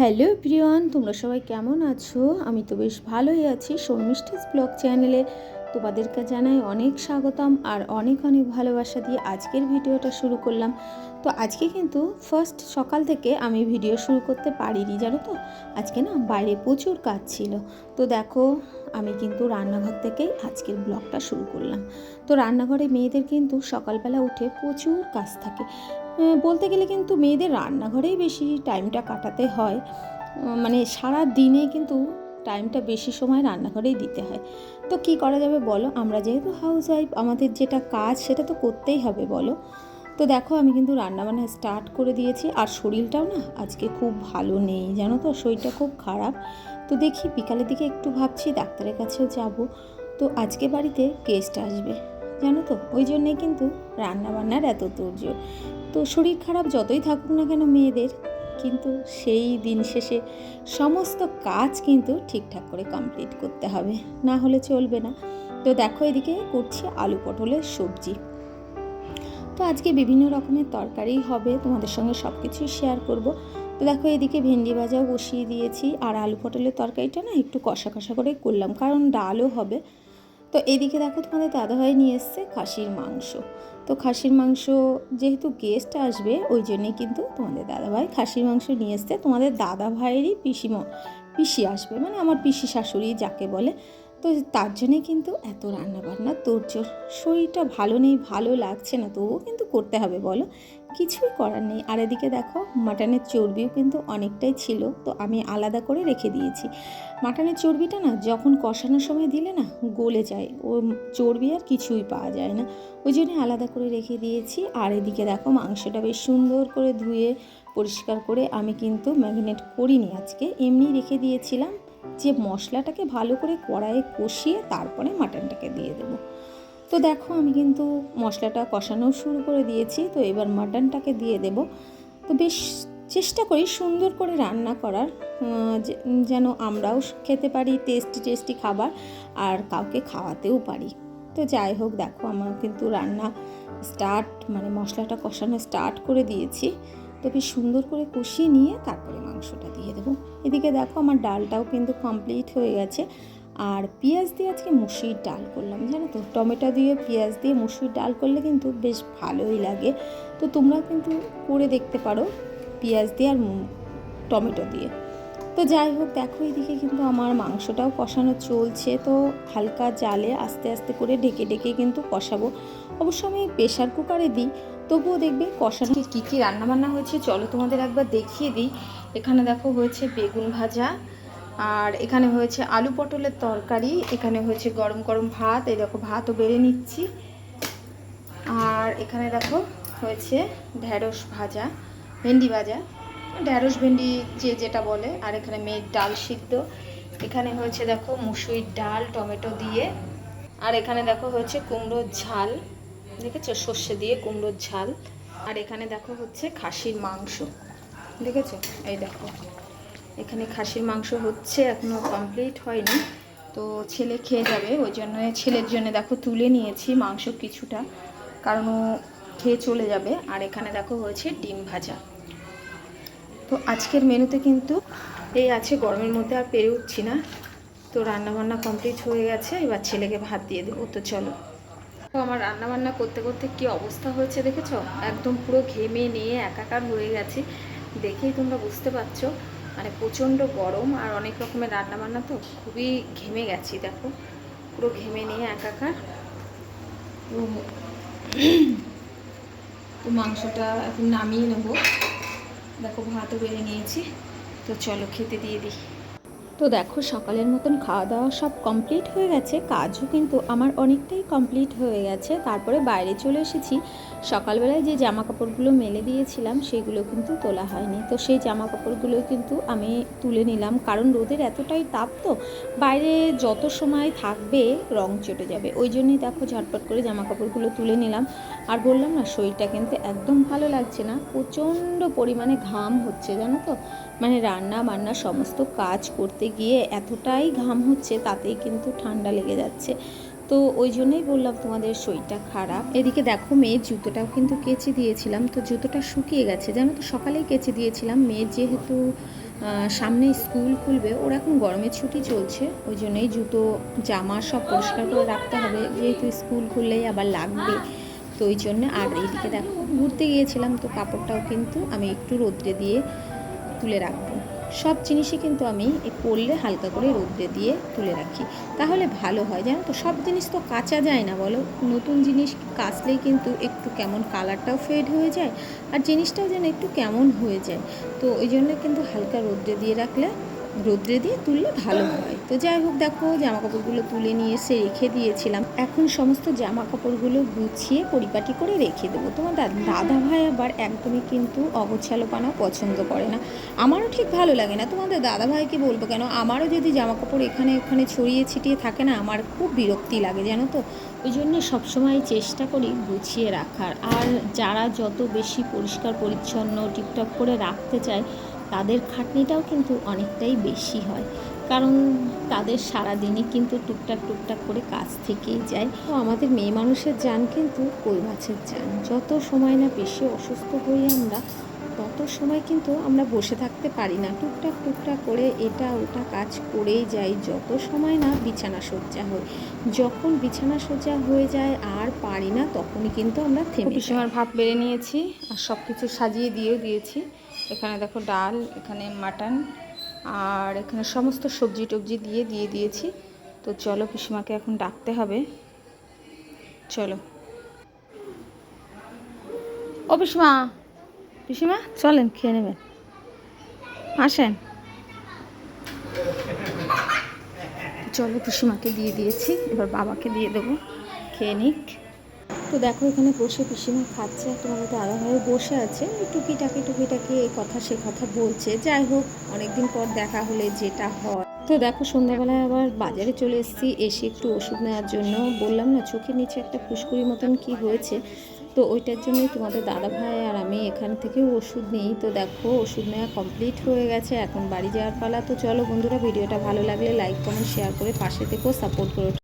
Hello প্রিয়ন তোমরা সবাই কেমন আছো? আমি তো বেশ ভালোই আছি। শর্মিষ্ঠাস ব্লগ চ্যানেলে তোমাদেরকে জানাই অনেক স্বাগতম আর অনেক অনেক ভালোবাসা দিয়ে আজকের ভিডিওটা শুরু করলাম। তো আজকে কিন্তু ফার্স্ট সকাল থেকে আমি ভিডিও শুরু করতে পারিনি, জানো তো? আজকে না বাইরে প্রচুর কাজ ছিল। তো দেখো, আমি কিন্তু রান্নাঘর থেকেই আজকের ব্লগটা শুরু করলাম। তো রান্নাঘরে মেয়েদের কিন্তু সকালবেলা উঠে প্রচুর কাজ থাকে। বলতে গেলে কিন্তু মেয়েদের রান্নাঘরেই বেশি টাইমটা কাটাতে হয়। মানে সারা দিনে কিন্তু টাইমটা বেশি সময় রান্নাঘরেই দিতে হয়। তো কি করা যাবে বলো? আমরা যেহেতু হাউস ওয়াইফ আমাদের যেটা কাজ সেটা তো করতেই হবে, বলো। তো দেখো, আমি কিন্তু রান্নাবান্না স্টার্ট করে দিয়েছি। আর শরীরটাও না আজকে খুব ভালো নেই, জানো তো? শরীরটা খুব খারাপ। তো দেখি, বিকালের দিকে একটু ভাবছি, ডাক্তারের কাছেও যাব। তো আজকে বাড়িতে গেস্ট আসবে, জানো তো? ওই জন্যে কিন্তু রান্নাবান্নার এত তোড়জোড়। তো শরীর খারাপ যতই থাকুক না কেন মেয়েদের, কিন্তু সেই দিন শেষে সমস্ত কাজ কিন্তু ঠিকঠাক করে কমপ্লিট করতে হবে। না হলে চলবে না। তো দেখো এদিকে করছি আলু পটলের সবজি। তো আজকে বিভিন্ন রকমের তরকারি হবে, তোমাদের সঙ্গে সব কিছুই শেয়ার করব। তো দেখো এদিকে ভেন্ডি ভাজাও বসিয়ে দিয়েছি। আর আলু পটলের তরকারিটা না একটু কষা কষা করে করলাম, কারণ ডালও হবে। তো এদিকে দেখো তোমাদের দাদাভাই নিয়ে এসছে খাসির মাংস। তো খাসির মাংস যেহেতু গেস্ট আসবে, ওই জন্যে কিন্তু তোমাদের দাদাভাই খাসির মাংস নিয়ে এসছে। তোমাদের দাদাভাইয়েরই পিসি ম- পিসি আসবে মানে আমার পিসি শাশুড়ি যাকে বলে। তো তার জন্যে কিন্তু এত রান্নাবান্না। তোরজোর শরীরটা ভালো নেই, ভালো লাগছে না, তবুও কিন্তু করতে হবে, বলো। কিছুই করার নেই। আর এদিকে দেখো, মাটনের চর্বিও কিন্তু অনেকটাই ছিল, তো আমি আলাদা করে রেখে দিয়েছি। মাটনের চর্বিটা না যখন কষানোর সময় দিলে না গলে যায়, ও চর্বি আর কিছুই পাওয়া যায় না। ওই জন্য আলাদা করে রেখে দিয়েছি। আর এদিকে দেখো, মাংসটা বেশ সুন্দর করে ধুয়ে, পরিষ্কার করে আমি কিন্তু ম্যারিনেট করিনি আজকে। এমনি রেখে দিয়েছিলাম। যে মশলাটাকে ভালো করে কড়াইয়ে কষিয়ে তারপরে মাটনটাকে দিয়ে দেবো। তো দেখো আমি কিন্তু মশলাটা কষানো শুরু করে দিয়েছি, তো এবার মাটনটাকে দিয়ে দেব। তো বেশ চেষ্টা করি সুন্দর করে রান্না করার যেন আমরাও খেতে পারি টেস্টি টেস্টি খাবার আর কাউকে খাওয়াতেও পারি। তো যাই হোক দেখো, আমার কিন্তু রান্না স্টার্ট মানে মশলাটা কষানো স্টার্ট করে দিয়েছি। তো বেশ সুন্দর করে কষিয়ে নিয়ে তারপরে মাংসটা দিয়ে দেবো। এদিকে দেখো আমার ডালটাও কিন্তু কমপ্লিট হয়ে গেছে। আর পেঁয়াজ দিয়ে আজকে মুসুরির ডাল করলাম, জানো তো? টমেটো দিয়ে, পেঁয়াজ দিয়ে মুসুরির ডাল করলে কিন্তু বেশ ভালোই লাগে। তো তোমরা কিন্তু করে দেখতে পারো পেঁয়াজ দিয়ে আর টমেটো দিয়ে। তো যাই হোক, দেখো এদিকে কিন্তু আমার মাংসটাও কষানো চলছে। তো হালকা জালে আস্তে আস্তে করে ঢেকে ঢেকে কিন্তু কষাবো। অবশ্য আমি প্রেশার কুকারে দিই তবুও দেখবে কষানো কী কী রান্নাবান্না হয়েছে? চলো তোমাদের একবার দেখিয়ে দিই। এখানে দেখো হয়েছে বেগুন ভাজা, আর এখানে হয়েছে আলু পটলের তরকারি, এখানে হয়েছে গরম গরম ভাত, এই দেখো ভাতও বেড়ে নিচ্ছি। আর এখানে দেখো হয়েছে ঢ্যাঁড়স ভাজা, ভেন্ডি ভাজা। ঢ্যাঁড়স, ভেন্ডি যে যেটা বলে, আর এখানে মেয়ের ডাল সিদ্ধ। এখানে হয়েছে দেখো মুসুরির ডাল, টমেটো দিয়ে। আর এখানে দেখো হয়েছে কুমড়োর ঝাল। দেখেছ? সর্ষে দিয়ে কুমড়োর ঝাল। আর এখানে দেখো হচ্ছে খাসির মাংস। দেখেছ? এই দেখো। এখানে খাসির মাংস হচ্ছে এখনও কমপ্লিট হয়নি। তো ছেলে খেয়ে যাবে, ওই জন্য ছেলের জন্য দেখো তুলে নিয়েছি মাংস কিছুটা। কারণ ও খেয়ে চলে যাবে। আর এখানে দেখো হয়েছে ডিম ভাজা। তো আজকের মেনুতে কিন্তু এই আছে, গরমের মধ্যে আর পেরে উঠছি না। তো রান্নাবান্না কমপ্লিট হয়ে গেছে। এবার ছেলেকে ভাত দিয়ে দেবো। তো চলো। তো আমার রান্নাবান্না করতে করতে কি অবস্থা হয়েছে দেখেছ? একদম পুরো ঘেমে নিয়ে একাকার হয়ে গেছে। দেখেই তোমরা বুঝতে পারছ মানে প্রচণ্ড গরম আর অনেক রকমের রান্নাবান্না তো খুবই ঘেমে গেছি, দেখো। পুরো ঘেমে নিয়ে একাকার। তো মাংসটা এখন নামিয়ে নেব। দেখো, ভাতও বেড়ে নিয়েছি। তো চলো খেতে দিয়ে দিই। তো দেখো, সকালের মতন খাওয়া দাওয়া সব কমপ্লিট হয়ে গেছে। কাজও কিন্তু আমার অনেকটাই কমপ্লিট হয়ে গেছে। তারপরে বাইরে চলে এসেছি। সকালবেলায় যে জামা কাপড়গুলো মেলে দিয়েছিলাম, সেগুলো কিন্তু তোলা হয়নি। তো সেই জামা কাপড়গুলো কিন্তু আমি তুলে নিলাম। কারণ রোদের এতটাই তাপ তো, বাইরে যত সময় থাকবে রং চটে যাবে। ওই জন্যই দেখো, ঝটপট করে জামা কাপড়গুলো তুলে নিলাম। আর বললাম না, শরীরটা কিন্তু একদম ভালো লাগছে না। প্রচণ্ড পরিমাণে ঘাম হচ্ছে, জানো তো? মানে রান্না বান্না সমস্ত কাজ করতে গিয়ে এতটাই ঘাম হচ্ছে, তাতেই কিন্তু ঠান্ডা লেগে যাচ্ছে। তো ওই জন্যই বললাম তোমাদের শরীরটা খারাপ। এদিকে দেখো মেয়ের জুতোটাও কিন্তু কেচে দিয়েছিলাম। তো জুতোটা শুকিয়ে গেছে। জানো তো, সকালেই কেচে দিয়েছিলাম। মেয়ের যেহেতু সামনে স্কুল খুলবে, ওর এখন গরমের ছুটি চলছে। ওই জন্যই জুতো, জামা সব পরিষ্কার করে রাখতে হবে। যেহেতু স্কুল খুললেই আবার লাগবে। তো ওই জন্য আর এইদিকে দেখো, ঘুরতে গিয়েছিলাম। তো কাপড়টাও কিন্তু আমি একটু রোদ্রে দিয়ে তুলে রাখব। সব জিনিসই কিন্তু আমি করলে হালকা করে রোদ্রে দিয়ে তুলে রাখি। তাহলে ভালো হয়, জানো তো? সব জিনিস তো কাঁচা যায় না, বলো? নতুন জিনিস কাচলেই কিন্তু একটু কেমন কালারটাও ফেড হয়ে যায়, আর জিনিসটাও যেন একটু কেমন হয়ে যায়। তো ওই জন্য কিন্তু হালকা রোদ্রে দিয়ে রাখলে রোদ্রে দিয়ে তুললে ভালো হয়। তো যাই হোক, দেখো জামা কাপড়গুলো তুলে নিয়ে এসে রেখে দিয়েছিলাম। এখন সমস্ত জামা কাপড়গুলো গুছিয়ে পরিপাটি করে রেখে দেবো। তোমার দাদা ভাই আবার একদমই কিন্তু অগোছালোপানা পছন্দ করে না। আমারও ঠিক ভালো লাগে না। তোমাদের দাদা ভাইকে বলব কেন, আমারও যদি জামা কাপড় এখানে ওখানে ছড়িয়ে ছিটিয়ে থাকে না, আমার খুব বিরক্তি লাগে, জানো তো? ওই জন্য সবসময় চেষ্টা করি গুছিয়ে রাখার। আর যারা যত বেশি পরিষ্কার, পরিচ্ছন্ন, টিপটপ করে রাখতে চায় তাদের খাটনিটাও কিন্তু অনেকটাই বেশি হয়। কারণ তাদের সারাদিনই কিন্তু টুকটাক টুকটাক করে কাজ থেকেই যায়। তো আমাদের মেয়ে মানুষের যান কিন্তু কই মাছের যান? যত সময় না বেশি অসুস্থ হই আমরা তত সময় কিন্তু আমরা বসে থাকতে পারি না। টুকটাক টুকটাক করে এটা ওটা কাজ করেই যাই। যত সময় না বিছানা সজ্জা হয় যখন বিছানা সজ্জা হয়ে যায় আর পারি না তখনই কিন্তু আমরা থেমে ভাত বেড়ে নিয়েছি আর সব কিছু সাজিয়ে দিয়েও দিয়েছি। এখানে দেখো ডাল, এখানে মাটন, আর এখানে সমস্ত সবজি টবজি দিয়ে দিয়ে দিয়েছি। তো চলো পিসিমাকে এখন ডাকতে হবে। চলো। ও পিসিমা পিসিমা, চলেন খেয়ে নেবেন আসেন। চলো পিসিমাকে দিয়ে দিয়েছি, এবার বাবাকে দিয়ে দেবো। খেয়ে নিক। তো দেখো এখানে বসে পিসিমা খাচ্ছে তোমাদের দাদাভাইও বসে আছে। টুকিটাকি টুকিটাকি এই কথা সে কথা বলছে। যাই হোক, অনেকদিন পর দেখা হলে যেটা হয়। তো দেখো সন্ধ্যাবেলায় আবার বাজারে চলে এসেছি, এসে একটু ওষুধ নেওয়ার জন্য। বললাম না, চোখের নিচে একটা ফুসকুড়ি মতন কি হয়েছে? তো ওইটার জন্যই তোমাদের দাদা ভাই আর আমি এখান থেকে ওষুধ নিই। তো দেখো, ওষুধ নেওয়া কমপ্লিট হয়ে গেছে, এখন বাড়ি যাওয়ার পালা। তো চলো বন্ধুরা, ভিডিওটা ভালো লাগলে লাইক কমেন্ট শেয়ার করে পাশে থেকেও সাপোর্ট করো